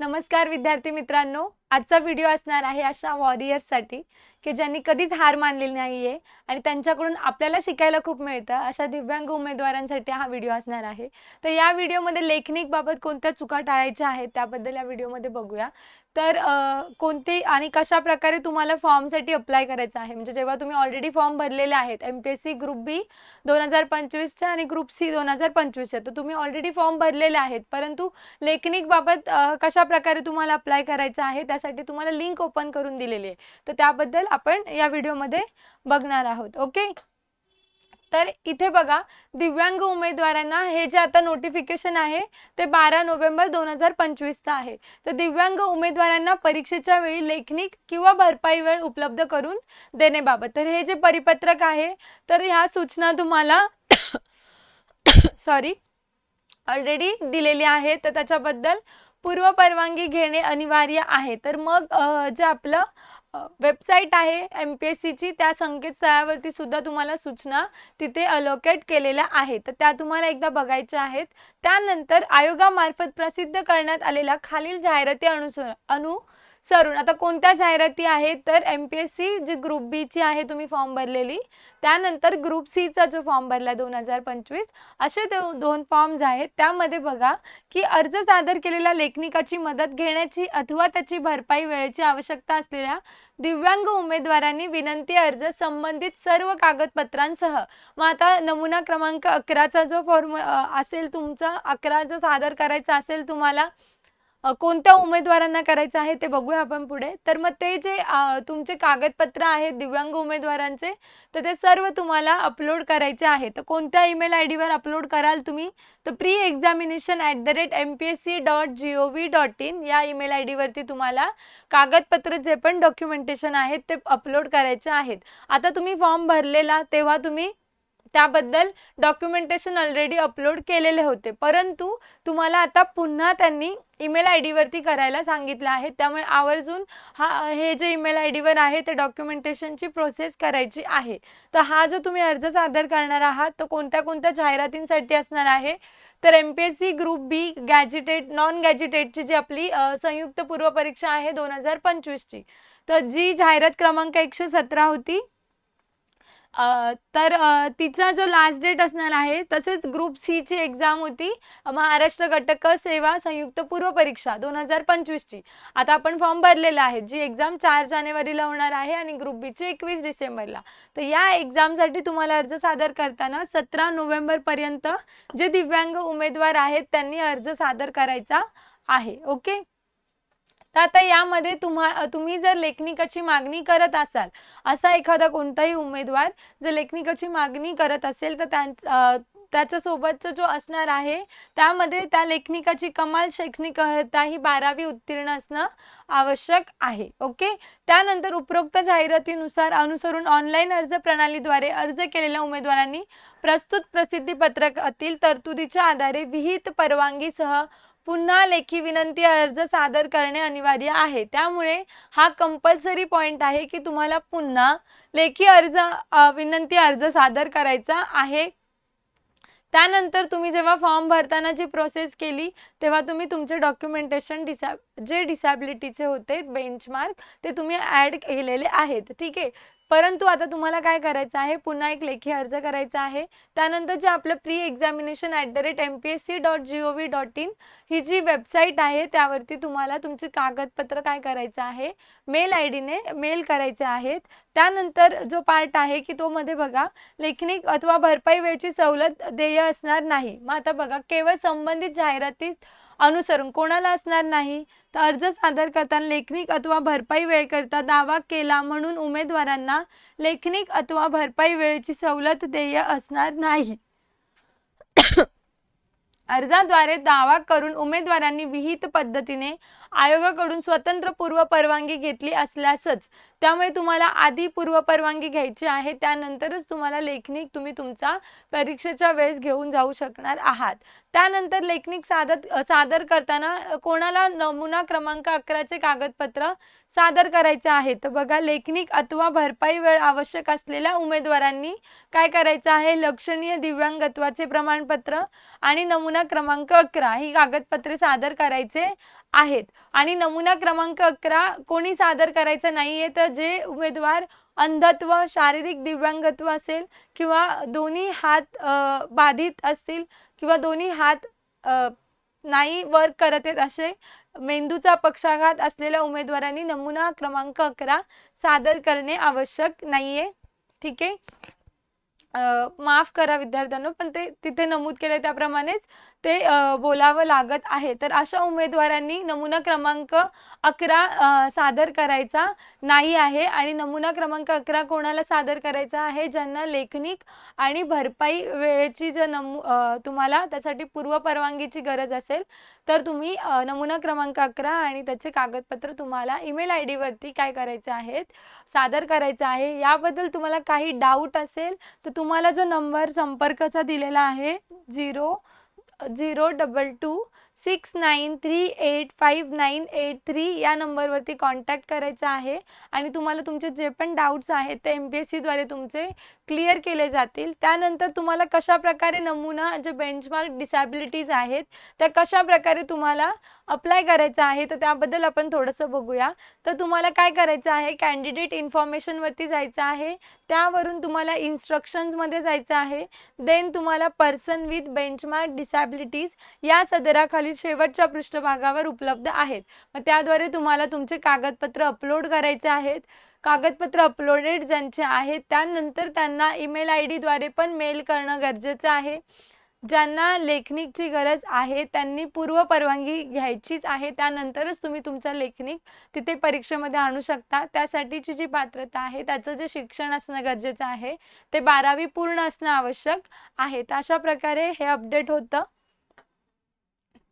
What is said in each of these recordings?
नमस्कार विद्यार्थी मित्रांनो आजचा व्हिडिओ असणार आहे अशा वॉरियर्ससाठी की ज्यांनी कधीच हार मानलेली नाही आहे आणि त्यांच्याकडून आपल्याला शिकायला खूप मिळतं. अशा दिव्यांग उमेदवारांसाठी हा व्हिडिओ असणार आहे. तर या व्हिडिओमध्ये लेखनिकबाबत कोणत्या चुका टाळायच्या आहेत त्याबद्दल या व्हिडिओमध्ये बघूया. तर कोणते आणि कशा प्रकारे तुम्हाला फॉर्मसाठी अप्लाय करायचं आहे? म्हणजे जेव्हा तुम्ही ऑलरेडी फॉर्म भरलेले आहेत M P S C group B दोन हजार पंचवीसच्या आणि ग्रुप सी दोन हजार पंचवीसच्या तर तुम्ही ऑलरेडी फॉर्म भरलेले आहेत. परंतु लेखनिकबाबत कशा प्रकारे तुम्हाला अप्लाय करायचं आहे त्यासाठी तुम्हाला लिंक ओपन करून दिलेली आहे. तर त्याबद्दल आपण या व्हिडिओमध्ये बघणार आहोत ओके? तर इथे बघा दिव्यांग उमेदवारांना हे जे आता नोटिफिकेशन आहे ते बारा नोव्हेंबर दोन हजार पंचवीसचं आहे. तर दिव्यांग उमेदवारांना परीक्षेच्या वेळी लेखनिक किंवा भरपाई वेळ उपलब्ध करून देण्याबाबत. तर हे जे परिपत्रक आहे तर ह्या सूचना तुम्हाला सॉरी ऑलरेडी दिलेली आहे तर त्याच्याबद्दल पूर्व परवानगी घेणे अनिवार्य आहे. तर मग जे आपलं वेबसाईट आहे एम पी एस सीची त्या संकेतस्थळावरती सुद्धा तुम्हाला सूचना तिथे अलोकेट केलेल्या आहेत. तर त्या तुम्हाला एकदा बघायच्या आहेत. त्यानंतर आयोगामार्फत प्रसिद्ध करण्यात आलेल्या खालील जाहिराती अनुसर सरून. आता कोणत्या जाहिराती आहेत? तर M P S C G group बीची आहे तुम्ही फॉर्म भरलेली. त्यानंतर ग्रुप सीचा जो फॉर्म भरला दोन हजार पंचवीस असे दो दोन फॉर्म्स आहेत. त्यामध्ये बघा की अर्ज सादर केलेल्या लेखनिकाची मदत घेण्याची अथवा त्याची भरपाई वेळेची आवश्यकता असलेल्या दिव्यांग उमेदवारांनी विनंती अर्ज संबंधित सर्व कागदपत्रांसह. मग आता नमुना क्रमांक अकराचा जो फॉर्म असेल तुमचा अकरा जो सादर करायचा असेल तुम्हाला कोणत्या उमेदवारांना करायचं आहे ते बघूया आपण पुढे. तर मग ते जे तुमचे कागदपत्र आहेत दिव्यांग उमेदवारांचे तर ते सर्व तुम्हाला अपलोड करायचे आहे. तर कोणत्या ईमेल आय डीवर अपलोड कराल तुम्ही? तर pre examination at the rate M P S C dot G O V dot in या ईमेल आय डीवरती तुम्हाला कागदपत्र जे पण डॉक्युमेंटेशन आहेत ते अपलोड करायचे आहेत. आता तुम्ही फॉर्म भरलेला तेव्हा तुम्ही त्याबद्दल डॉक्युमेंटेशन ऑलरेडी अपलोड केलेले होते. परंतु तुम्हाला आता पुन्हा त्यांनी ईमेल आय डीवरती करायला सांगितलं आहे. त्यामुळे आवर्जून हा हे जे ईमेल आय डीवर आहे ते डॉक्युमेंटेशनची प्रोसेस करायची आहे. तर हा जो तुम्ही अर्ज सादर करणार आहात तो कोणत्या कोणत्या जाहिरातींसाठी असणार आहे? तर M P S C group B gazetted non गॅजिटेटची जी आपली संयुक्त पूर्व परीक्षा आहे दोन हजार पंचवीसची. तर जी जाहिरात क्रमांक एकशे सतरा होती तर तिचा जो लास्ट डेट असणार आहे तसेच ग्रुप सीची एक्झाम होती महाराष्ट्र घटक सेवा संयुक्त पूर्व परीक्षा दोन हजार पंचवीसची. आता आपण फॉर्म भरलेला आहे जी एक्झाम चार जानेवारीला होणार आहे आणि ग्रुप बीची एकवीस डिसेंबरला. तर या एक्झामसाठी तुम्हाला अर्ज सादर करताना सतरा नोव्हेंबरपर्यंत जे दिव्यांग उमेदवार आहेत त्यांनी अर्ज सादर करायचा आहे. ओके? तर आता यामध्ये तुम्हा तुम्ही जर लेखनिकाची मागणी करत असाल असा एखादा कोणताही उमेदवार जर लेखनिकाची मागणी करत असेल तर त्यां त्याच्यासोबतचा जो असणार आहे त्यामध्ये त्या लेखनिकाची कमाल शैक्षणिक ही बारावी उत्तीर्ण असणं आवश्यक आहे ओके? त्यानंतर उपरोक्त जाहिरातीनुसार अनुसरून ऑनलाईन अर्ज प्रणालीद्वारे अर्ज केलेल्या उमेदवारांनी प्रस्तुत प्रसिद्धीपत्रकातील तरतुदीच्या आधारे विहित परवानगीसह पुन्हा लेखी विनंती अर्ज सादर करणे अनिवार्य आहे. त्यामुळे हा कंपल्सरी पॉईंट आहे की तुम्हाला पुन्हा लेखी अर्ज विनंती अर्ज सादर करायचा आहे. त्यानंतर तुम्ही जेव्हा फॉर्म भरताना जी प्रोसेस केली तेव्हा तुम्ही तुमचे डॉक्युमेंटेशन डिसॅ जे डिसॅबिलिटीचे होते बेंचमार्क ते तुम्ही ॲड केलेले आहेत. ठीक आहे? परंतु आता तुम्हाला काय करायचं आहे? पुन्हा एक लेखी अर्ज करायचा आहे. त्यानंतर जे आपलं pre examination at the rate M P S C dot G O V dot in ही जी वेबसाईट आहे त्यावरती तुम्हाला तुमची कागदपत्र काय करायचं आहे? मेल आय डीने मेल करायचे आहेत. त्यानंतर जो पार्ट आहे की तो मध्ये बघा लेखनिक अथवा भरपाई वेळची सवलत देय असणार नाही. मग आता बघा केवळ संबंधित जाहिरातीत अनुसरून कोणाला असणार नाही? तर अर्ज सादर करताना लेखनिक अथवा भरपाई वेळकरता दावा केला म्हणून उमेदवारांना लेखनिक अथवा भरपाई वेळेची सवलत देय असणार नाही. अर्जाद्वारे दावा करून उमेदवारांनी विहित पद्धतीने आयोगाकडून स्वतंत्र पूर्व परवानगी घेतली असल्यासच त्यामुळे तुम्हाला आधी पूर्व परवानगी घ्यायची आहे त्यानंतरच तुम्हाला लेखनिक तुम्ही तुमचा परीक्षेच्या वेळेस घेऊन जाऊ शकणार आहात. त्यानंतर लेखनिक सादर सादर करताना कोणाला नमुना क्रमांक अकराचे कागदपत्र सादर करायचे आहे तर बघा लेखनिक अथवा भरपाई वेळ आवश्यक असलेल्या उमेदवारांनी काय करायचं आहे? लक्षणीय दिव्यांगत्वाचे प्रमाणपत्र आणि नमुना क्रमांक अकरा ही कागदपत्रे सादर करायचे आहेत. आणि नमुना क्रमांक अकरा कोणी सादर करायचा आहे तर जे उमेदवार अंधत्व शारीरिक दिव्यांगत्व असेल किंवा दोन्ही हात बाधित असतील किंवा दोन्ही हात नाही वर्क करत आहेत असे मेंदूचा पक्षाघात असलेल्या उमेदवारांनी नमुना क्रमांक अकरा सादर करणे आवश्यक नाही आहे ठीक आहे? माफ करा विद्यार्थ्यांना पण ते तिथे नमूद केले त्याप्रमाणेच ते बोलावं लागत आहे. तर अशा उमेदवारांनी नमुना क्रमांक अकरा सादर करायचा नाही आहे आणि नमुना क्रमांक अकरा कोणाला सादर करायचा आहे? ज्यांना लेखनिक आणि भरपाई वेळेची जर नमू तुम्हाला त्यासाठी पूर्व परवानगीची गरज असेल तर तुम्ही नमुना क्रमांक अकरा आणि त्याचे कागदपत्र तुम्हाला ईमेल आय डीवरती काय करायचे आहेत सादर करायचं आहे याबद्दल तुम्हाला काही डाऊट असेल तर तुम्हाला जो नंबर संपर्काचा दिलेला आहे zero zero double two six nine three eight five nine eight three या नंबरवरती कॉन्टॅक्ट करायचा आहे. आणि तुम्हाला तुमचे जे पण डाऊट्स आहेत ते एम पी एस सीद्वारे तुमचे क्लिअर केले जातील. त्यानंतर तुम्हाला कशा प्रकारे नमुना जे बेंचमार्क डिसॅबिलिटीज आहेत त्या कशा प्रकारे तुम्हाला अप्लाय करायचं आहे तर त्याबद्दल आपण थोडंसं बघूया. तर तुम्हाला काय करायचं आहे कॅन्डिडेट इन्फॉर्मेशनवरती जायचं आहे. त्यावरून तुम्हाला इन्स्ट्रक्शन्समध्ये जायचं आहे. देन तुम्हाला पर्सन विथ बेंचमार्क डिसॅबिलिटीज या सदराखाली शेवटच्या पृष्ठभागावर उपलब्ध आहेत. मग त्याद्वारे तुम्हाला तुमचे कागदपत्र अपलोड करायचे आहेत. कागदपत्र अपलोडेड ज्यांचे आहेत त्यानंतर त्यांना ईमेल आय डीद्वारे पण मेल करणं गरजेचं आहे. ज्यांना लेखनिकची गरज आहे त्यांनी पूर्व परवानगी घ्यायचीच आहे. त्यानंतरच तुम्ही तुमचा लेखनिक तिथे परीक्षेमध्ये आणू शकता. त्यासाठीची जी पात्रता आहे त्याचं जे शिक्षण असणं गरजेचं आहे ते बारावी पूर्ण असणं आवश्यक आहे. तर अशा प्रकारे हे अपडेट होतं.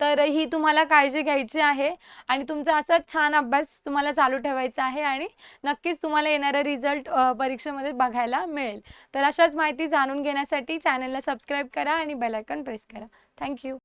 तर ही तुम्हाला काळजी घ्यायची आहे आणि तुमचा असाच छान अभ्यास तुम्हाला चालू ठेवायचा आहे आणि नक्कीच तुम्हाला येणारा रिझल्ट परीक्षेमध्ये बघायला मिळेल. तर अशाच माहिती जाणून घेण्यासाठी चॅनलला सबस्क्राईब करा आणि बेलायकन प्रेस करा. थँक्यू